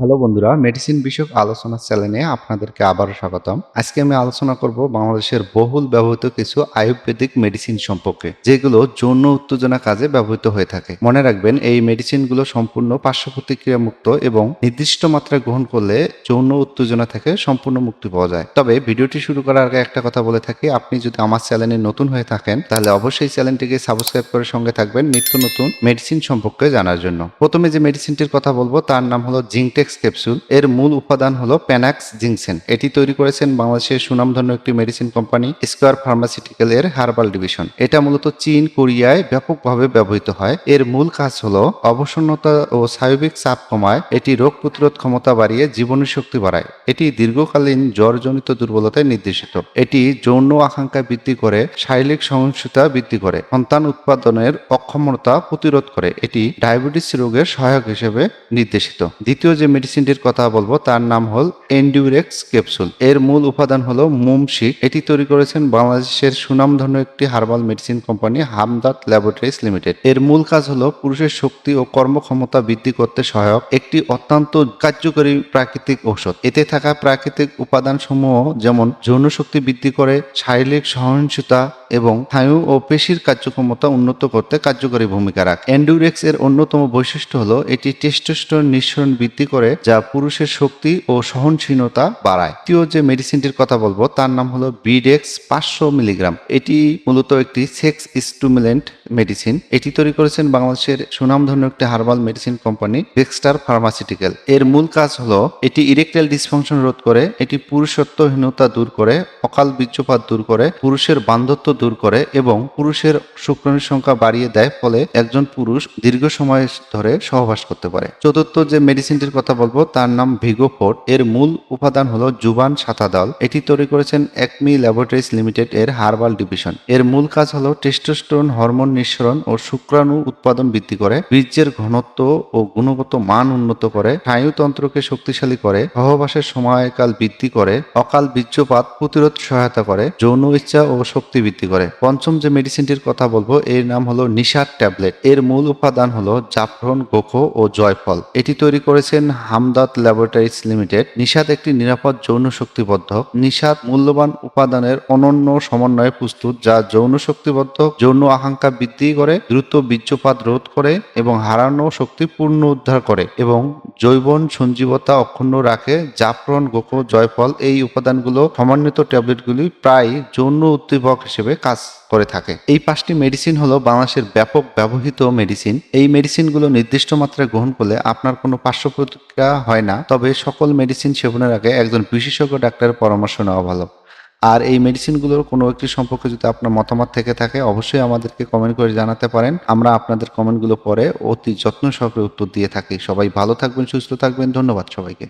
Hello বন্ধুরা, medicine বিষয়ক আলোচনা চ্যানেলে আপনাদেরকে আবারও স্বাগতম। আজকে আমি আলোচনা করব বাংলাদেশের বহুল ব্যবহৃত কিছু আয়ুর্বেদিক মেডিসিন সম্পর্কে, যেগুলো যৌন উত্তেজনা কাজে ব্যবহৃত হয়ে থাকে। মনে রাখবেন, এই মেডিসিনগুলো সম্পূর্ণ পার্শ্ব প্রতিক্রিয়া মুক্ত এবং নির্দিষ্ট মাত্রায় গ্রহণ করলে যৌন উত্তেজনা থেকে সম্পূর্ণ মুক্তি পাওয়া যায়। তবে ভিডিওটি শুরু করার আগে একটা কথা বলে থাকি, আপনি যদি আমার চ্যানেলে নতুন হয়ে থাকেন, তাহলে অবশ্যই চ্যানেলটিকে সাবস্ক্রাইব করে সঙ্গে থাকবেন নিত্য নতুন মেডিসিন সম্পর্কে জানার জন্য। প্রথমে যে মেডিসিনটির কথা বলব, তার নাম হলো জিংটেক্স ক্যাপসুল এর মূল উপাদান হলো প্যানাক্স জিংসেন এটি তৈরি করেছেন বাংলাদেশের সুনামধন্য একটি মেডিসিন কোম্পানি স্কোয়ার ফার্মাসিউটিক্যাল এর হার্বাল ডিভিশন এটা মূলত চীন, কোরিয়ায় ব্যাপকভাবে ব্যবহৃত হয়। এর মূল কাজ হলো অবসন্নতা ও স্নায়বিক চাপ কমায়, এটি রোগ প্রতিরোধ ক্ষমতা বাড়িয়ে জীবনী শক্তি বাড়ায়। এটি দীর্ঘকালীন জ্বরজনিত দুর্বলতায় নির্দেশিত। এটি যৌন আকাঙ্ক্ষা বৃদ্ধি করে, শারীরিক সহিংসতা বৃদ্ধি করে, সন্তান উৎপাদনের অক্ষমতা প্রতিরোধ করে। এটি ডায়াবেটিস রোগের সহায়ক হিসেবে নির্দেশিত। দ্বিতীয় যে মেডিসিনটির কথা বলব, তার নাম হল এন্ডিউরেক্স ক্যাপসুল। এর মূল উপাদান হলো মুমশিক এটি তৈরি করেছেন বাংলাদেশের সুনামধন্য একটি herbal medicine company Hamdard laboratories limited. এর মূল কাজ হলো পুরুষের শক্তি ও কর্মক্ষমতা বৃদ্ধি করতে সহায়ক, একটি অত্যন্ত কার্যকরী প্রাকৃতিক ঔষধ। এতে থাকা প্রাকৃতিক উপাদান সমূহ যেমন যৌন শক্তি বৃদ্ধি করে, শারীরিক সহনশীলতা এবং স্নায়ু ও পেশির কার্যক্ষমতা উন্নত করতে কার্যকরী ভূমিকা রাখে। এন্ডুরেক্স এর অন্যতম বৈশিষ্ট্য হলো এটি টেস্টোস্টেরন নিঃসরণ বৃদ্ধি করে, যা পুরুষের শক্তি ও সহনশীলতা বাড়ায়। তৃতীয় যে মেডিসিনটির কথা বলব, তার নাম হলো বিডেক্স পাঁচশো মিলিগ্রাম। এটি মূলত একটি সেক্স স্টুমুলেন্ট মেডিসিন এটি তৈরি করেছেন বাংলাদেশের সুনামধন্য একটি herbal medicine company Baxter pharmaceutical এর মূল কাজ হলো, এটি ইরেকটাইল ডিসফাংশন রোধ করে, এটি পুরুষত্বহীনতা দূর করে, অকাল বীর্যপাত দূর করে, পুরুষের বান্ধত্ব দূর করে এবং পুরুষের শুক্রাণুর সংখ্যা বাড়িয়ে দেয়, ফলে একজন পুরুষ দীর্ঘ সময় ধরে সহবাস করতে পারে। চতুর্থ যে মেডিসিনটির কথা বলব, তার নাম ভিগোফোর্ট। এর মূল উপাদান হলো জুবান সাতাদল। এটি তৈরি করেছেন একমি ল্যাবরেটরিজ লিমিটেড এর হার্বাল ডিভিশন। এর মূল কাজ হলো টেস্টোস্টেরন হরমোন নিঃসরণ ও শুক্রাণু উৎপাদন বৃদ্ধি করে, বীর্যের ঘনত্ব ও গুণগত মান উন্নত করে, স্নায়ুতন্ত্রকে শক্তিশালী করে, সহবাসের সময়কাল বৃদ্ধি করে, অকাল বীর্যপাত প্রতিরোধ সহায়তা করে, যৌন ইচ্ছা ও শক্তি বৃদ্ধি করে। পঞ্চম যে মেডিসিনটির কথা বলব, এর নাম হলো নিশাদ ট্যাবলেট। এর মূল উপাদান হলো জাফরন, গোখো ও জয়ফল। এটি তৈরি করেছেন হামদাত ল্যাবরেটরিজ লিমিটেড। নিশাদ একটি নিরাপদ যৌন শক্তিবদ্ধক নিশাদ মূল্যবান উপাদানের অনন্য সমন্বয়ে প্রস্তুত, যা যৌন শক্তিবদ্ধক যৌন আকাঙ্ক্ষা বৃদ্ধি করে, দ্রুত বীর্যপাত রোধ করে এবং হারানো শক্তি পূর্ণ উদ্ধার করে এবং জৈবন সঞ্জীবতা অক্ষুণ্ণ রাখে। জাফরন, গোখো, জয়ফল এই উপাদানগুলো সমন্বিত ট্যাবলেটগুলি প্রায় যৌন উদ্দীপক হিসেবে কাজ করে থাকে। এই পাঁচটি মেডিসিন হলো বাংলাদেশের ব্যাপক ব্যবহৃত মেডিসিন এই মেডিসিনগুলো নির্দিষ্ট মাত্রায় গ্রহণ করলে আপনার কোনো পার্শ্ব প্রতিক্রিয়া হয় না, তবে সকল মেডিসিন সেবনের আগে একজন বিশেষজ্ঞ ডাক্তারের পরামর্শ নেওয়া ভালো। আর এই মেডিসিনগুলোর কোনো একটি সম্পর্কে যদি আপনার মতামত থেকে থাকে, অবশ্যই আমাদেরকে কমেন্ট করে জানাতে পারেন। আমরা আপনাদের কমেন্টগুলো পরে অতি যত্ন সহকারে উত্তর দিয়ে থাকি। সবাই ভালো থাকবেন, সুস্থ থাকবেন। ধন্যবাদ সবাইকে।